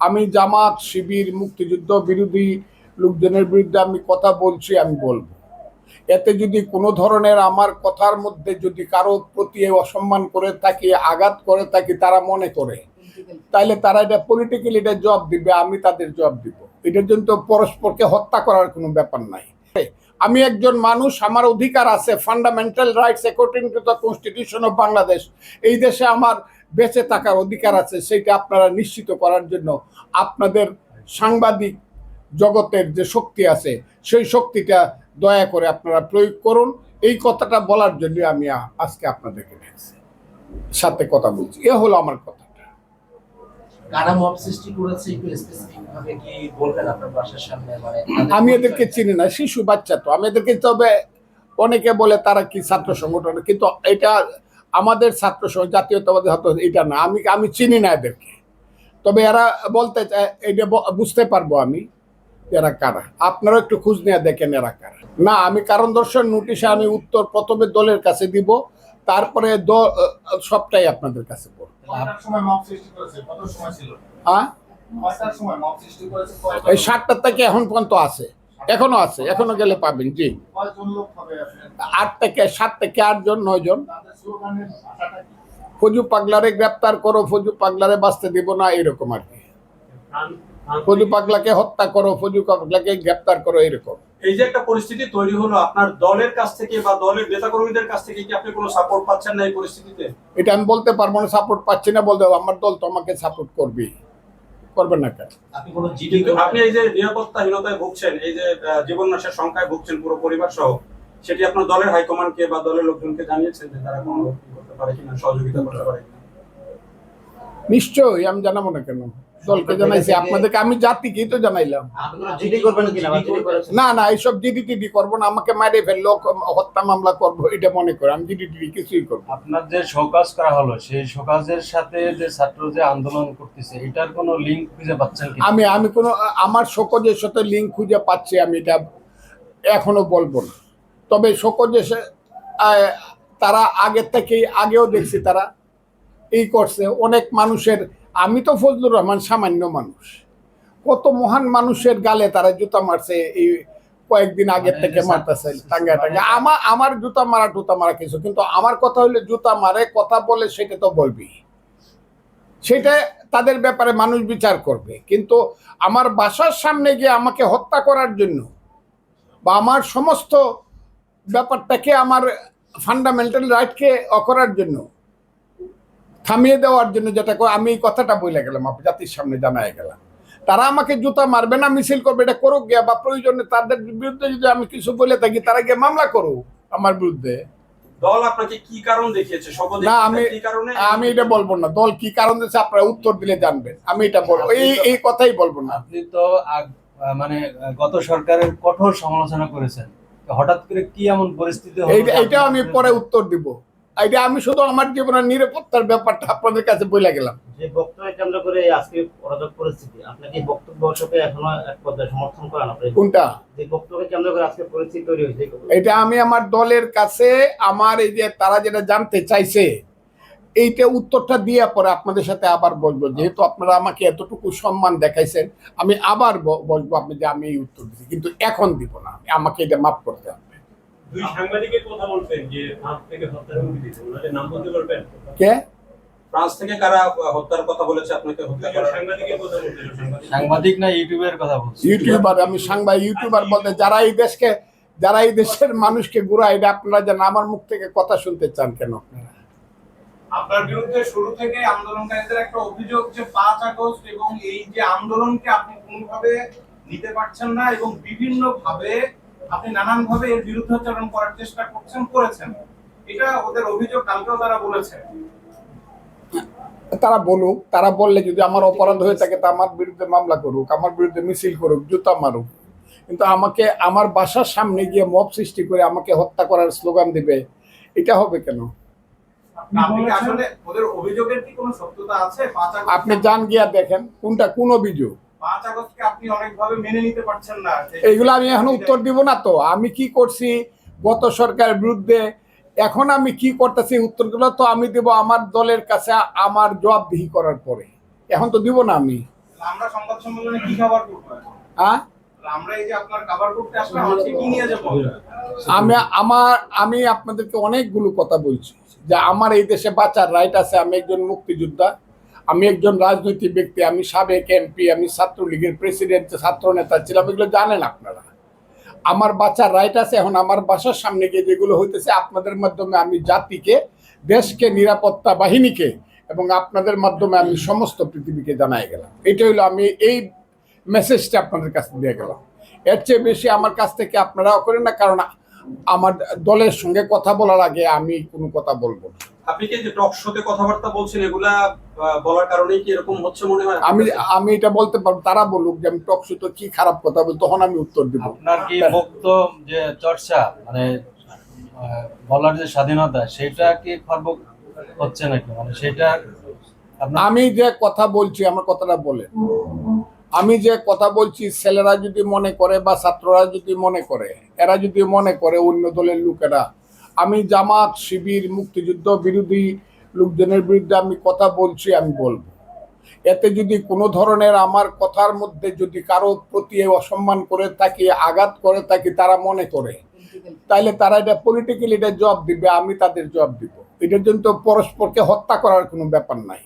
আমি জামাত, শিবির, মুক্তিযুদ্ধ বিরোধী লোকজনের বিরুদ্ধে আমি কথা বলছি, আমি বলব। এতে যদি কোনো ধরনের আমার কথার মধ্যে যদি কারও প্রতি অসম্মান করে থাকি, আঘাত করে থাকি, তারা মনে করে তাহলে তারা এটা পলিটিক্যালি এটা জবাব দিবে, আমি তাদের জবাব দিব। এটার জন্য তো পরস্পরকে হত্যা করার কোনো ব্যাপার নাই। আমি একজন মানুষ, আমার অধিকার আছে fundamental rights according to the constitution of Bangladesh এই দেশে আমার বেঁচে থাকার অধিকার আছে সেইটা আপনারা নিশ্চিত করার জন্য আপনাদের সাংবাদিক জগতের যে শক্তি আছে সেই শক্তিটা দয়া করে আপনারা প্রয়োগ করুন। এই কথাটা বলার জন্য আমি আজকে আপনাদেরকে। সাথে কথা বলছি। এ হলো আমার কথাটা। কারা মব সৃষ্টি করেছে একটু স্পেসিফিক ভাবে কি বলবেন আপনার বাসার সামনে? মানে আমি এদেরকে চিনি না শিশু বাচ্চা তো। আমি এদেরকে তবে অনেকে বলে তারা কি ছাত্র সংগঠন কিন্তু এটা আমাদের ছাত্র জাতীয়তাবাদী হয়তো এটা না। আমি আমি চিনি না এদেরকে। তবে এরা বলতে চায় এটা বুঝতে পারব আমি এরা কারা। আপনারা একটু খোঁজ নিয়ে দেখেন এরা কারা। না আমি কারণ দর্শন নোটিশে আমি উত্তর প্রথমে দলের কাছে দিব তারপরে সবটাই আপনাদের কাছে বলব হ্যাঁ? এই সাতটার থেকে এখন পর্যন্ত আছে। এখনও আছে। এখনও গেলে পাবেন জি। আট থেকে সাত থেকে আটজন নয়জন। ফজু পাগলারে গ্রেপ্তার করো ফজু পাগলারে বাঁচতে দিব না এরকম আর কি। ফজু পাগলাকে হত্যা করো ফজু পাগলাকে গ্রেপ্তার করো এরকম। এই যে একটা পরিস্থিতি তৈরি হলো আপনার দলের কাছ থেকে বা দলের নেতাকর্মীদের কাছ থেকে কি আপনি কোনো সাপোর্ট পাচ্ছেন না এই পরিস্থিতিতে? এটা আমি বলতে পারব না সাপোর্ট পাচ্ছি না বলতে আমার দল তো আমাকে সাপোর্ট করবে। করবে না কেন? আপনি কোনো জিডি কিন্তু আপনি এই যে নিরাপত্তাহীনতায় ভুগছেন এই যে জীবন নাশের সংখ্যায় ভুগছেন পুরো পরিবার সহ সেটি আপনার দলের হাইকমান্ডকে বা দলের লোকজনকে জানিয়েছেন যে তারা কোনো করতে পারে কিনা সহযোগিতা করতে পারে কিনা। নিশ্চয়ই আমি জানাব না কেন? দলকে জানাইছি আপনাদেরকে আমি জাতিকেই তো জানাইলাম। না না এইসব জিডি টিডি করব না আমাকে মারে ফেলল হত্যা মামলা করব এটা মনে করে আমি জিডি টিডি কিছুই করব আপনার যে শোকাজ করা হলো সেই শোকাজের সাথে যে ছাত্র যে আন্দোলন করতেছে এটার কোনো লিঙ্ক খুঁজে পাচ্ছেন কি আমি আমি কোনো আমার শোকজের সাথে লিঙ্ক খুঁজে পাচ্ছি আমি এটা এখনও বলব না। তবে শোকজের সে- তারা আগের থেকেই আগেও দেখছি তারা এই করছে। অনেক মানুষের আমি তো ফজলুর রহমান সামান্য মানুষ। কত মহান মানুষের গালে তারা জুতা মারছে এই কয়েকদিন আগের মানে থেকে মারতেছে টাঙ্গা টাঙ্গা আমার আমার জুতা মারা টুতা মারা কিছু কিন্তু আমার কথা হলে জুতা মারে কথা বলে সেটা তো বলবি সেটা তাদের ব্যাপারে মানুষ বিচার করবে। কিন্তু আমার বাসার সামনে গিয়ে আমাকে হত্যা করার জন্য বা আমার সমস্ত ব্যাপারটাকে আমার ফান্ডামেন্টাল রাইটকে অকরার জন্য থামিয়ে দেওয়ার জন্য যেটা আমি এই কথাটা বলে গেলাম জাতির সামনে জানাই গেলাম। তারা আমাকে জুতা মারবে না মিছিল করবে এটা করুক গিয়া বা প্রয়োজনে তাদের বিরুদ্ধে যদি আমি কিছু বলে থাকি তারা গিয়ে মামলা করুক আমার বিরুদ্ধে। দল আপনাকে কি কারণ দেখিয়েছে? না, আমি- আমি এটা বলব না। দল কি কারণ দিচ্ছে আপনারা উত্তর দিলে জানবেন। আমি এটা বলব। এই এই কথাই বলব না। আপনি তো মানে গত সরকারের কঠোর সমালোচনা করেছেন। হঠাৎ করে কি এমন পরিস্থিতি আপনি- আমি পরে উত্তর দিব। এটা আমি শুধু আমার জীবনের নিরাপত্তার ব্যাপারটা আপনাদের কাছে বলে গেলাম। যে বক্তব্য কেন্দ্র করে আজকে অরাজক পরিস্থিতি আপনাকে বক্তব্য অশোকে এখনও এক পর্যায়ে সমর্থন করেন আপনি? কোনটা? যে বক্তব্য কেন্দ্র করে আজকে পরিস্থিতি তৈরি হয়েছে? এটা আমি আমার দলের কাছে আমার এই যে তারা যেটা জানতে চাইছে এইটা উত্তরটা দিয়ে পরে আপনাদের সাথে আবার বলব যেহেতু আপনারা আমাকে এতটুকু সম্মান দেখাইছেন আমি আবার বলব আপনি যে আমি এই উত্তর দিচ্ছি কিন্তু এখন দিব না আমাকে এটা মাফ করতে হবে। দুই সাংবাদিকের কথা বলছেন যে ফ্রান্স থেকে হত্যার হুমকি দিয়েছে ওনাদের নাম বলতে পারবেন? কে? ফ্রান্স থেকে কারা হত্যার কথা বলেছে আপনাকে হত্যা দুজন সাংবাদিকের কথা বলছেন। সাংবাদিক না ইউটিউবের কথা বলছি? ইউটিউবার আমি সাংবাদিক ইউটিউবার বলতে যারা এই দেশকে যারা এই দেশের মানুষকে ঘুরায় এটা আপনারা যেন আমার মুখ থেকে কথা শুনতে চান কেন? আপনারা আপনার বিরুদ্ধে শুরু থেকে আন্দোলনকারীদের একটা অভিযোগ যে পাঁচ আগস্ট এবং এই যে আন্দোলনকে আপনি কোনোভাবে নিতে পারছেন না এবং বিভিন্ন ভাবে আপনি নানান ভাবে এর বিরুদ্ধাচরণ করার চেষ্টা করছেন, করেছেন। এটা ওদের অভিযোগ, কালকেও তারা বলেছে। তারা বলুক, তারা বললে যদি আমার অপরাধ হয়ে থাকে, তা আমার বিরুদ্ধে মামলা করুক, আমার বিরুদ্ধে মিছিল করুক, জুতা মারুক। কিন্তু আমাকে, আমার বাসার সামনে গিয়ে মব সৃষ্টি করে আমাকে হত্যা করার স্লোগান দিবে, এটা হবে কেন? আপনি যান গিয়া দেখেন কোনটা কোন অভিযোগ এইগুলো আমি এখন উত্তর দিব না তো। আমি কি করছি? গত সরকারের বিরুদ্ধে এখন আমি কি করতেছি উত্তরগুলো তো আমি দেব আমার দলের কাছে আমার জবাবদিহি করার পরে। এখন তো দিব না আমি। আমরা সংবাদ সম্মেলনে কি খাবার করব? হ্যাঁ? আমরা এই যে আপনার খাবার করতে আসলাম আজকে কি নিয়ে যাব আমি আমার আমি আপনাদেরকে অনেকগুলো কথা বলছি যে আমার এই দেশে বাঁচার রাইট আছে আমি একজন মুক্তিযোদ্ধা আমি একজন রাজনৈতিক ব্যক্তি আমি সাবেক এমপি আমি ছাত্রলীগের প্রেসিডেন্ট ছাত্র নেতা ছিলাম এগুলো জানেন আপনারা। আমার বাঁচার রাইট আছে এখন আমার বাসার সামনে গিয়ে যেগুলো হইতেছে আপনাদের মাধ্যমে আমি জাতিকে দেশকে নিরাপত্তা বাহিনীকে এবং আপনাদের মাধ্যমে আমি সমস্ত পৃথিবীকে জানাই গেলাম। এটা হলো আমি এই মেসেজটা আপনাদের কাছে দিয়ে গেলাম এর চেয়ে বেশি আমার কাছ থেকে আপনারাও করেন না কারণ আমার দলের সঙ্গে কথা বলার আগে আমি কোনো কথা বলব না। আপনি কি যে টক শোতে কথাবার্তা বলছেন এগুলা বলার কারণেই কি এরকম হচ্ছে মনে হয়? আমি আমি এটা বলতে পারব তারা বলুক যে আমি টক তো কি খারাপ কথা বল তখন আমি উত্তর দিব। আপনার কি বক্ত যে চর্চা মানে বলার যে স্বাধীনতা সেটা কি খর্ব হচ্ছে নাকি? মানে সেটা আপনার আমি যে কথা বলছি আমার কথাটা বলে আমি যে কথা বলছি, ছেলেরা যদি মনে করে বা ছাত্ররা যদি মনে করে, এরা যদি মনে করে অন্য দলের লোকেরা, আমি জামাত, শিবির, মুক্তিযুদ্ধ বিরোধী লোকজনের বিরুদ্ধে আমি কথা বলছি, আমি বলব। এতে যদি কোনো ধরনের আমার কথার মধ্যে যদি কারও প্রতি অসম্মান করে থাকি, আঘাত করে থাকি, তারা মনে করে তাহলে তারা এটা পলিটিক্যালি এটা জবাব দিবে, আমি তাদের জবাব দিব। এটার জন্য তো পরস্পরকে হত্যা করার কোনো ব্যাপার নাই।